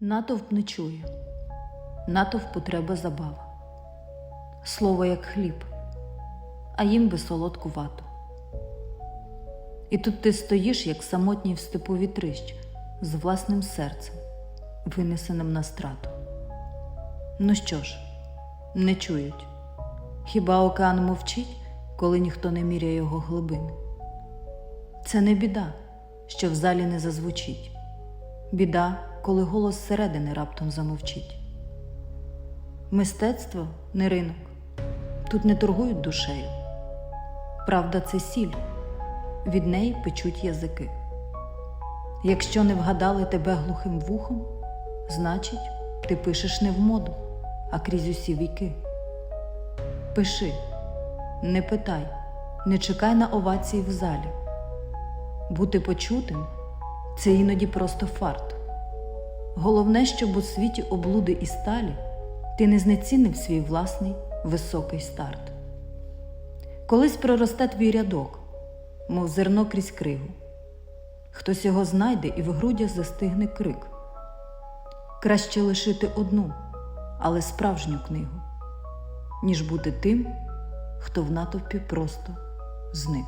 Натовп не чує, натовпу треба забава. Слово як хліб, а їм би солодку вату. І тут ти стоїш, як самотній в степу вітрищ, з власним серцем, винесеним на страту. Ну що ж, не чують. Хіба океан мовчить, коли ніхто не міряє його глибини? Це не біда, що в залі не зазвучить. Біда, коли голос зсередини раптом замовчить. Мистецтво не ринок, тут не торгують душею. Правда, це сіль, від неї печуть язики. Якщо не вгадали тебе глухим вухом, значить, ти пишеш не в моду, а крізь усі віки. Пиши, не питай, не чекай на овації в залі. Бути почутим це іноді просто фарт. Головне, щоб у світі облуди і сталі ти не знецінив свій власний високий старт. Колись проросте твій рядок, мов зерно крізь кригу. Хтось його знайде і в грудях застигне крик. Краще лишити одну, але справжню книгу, ніж бути тим, хто в натовпі просто зник.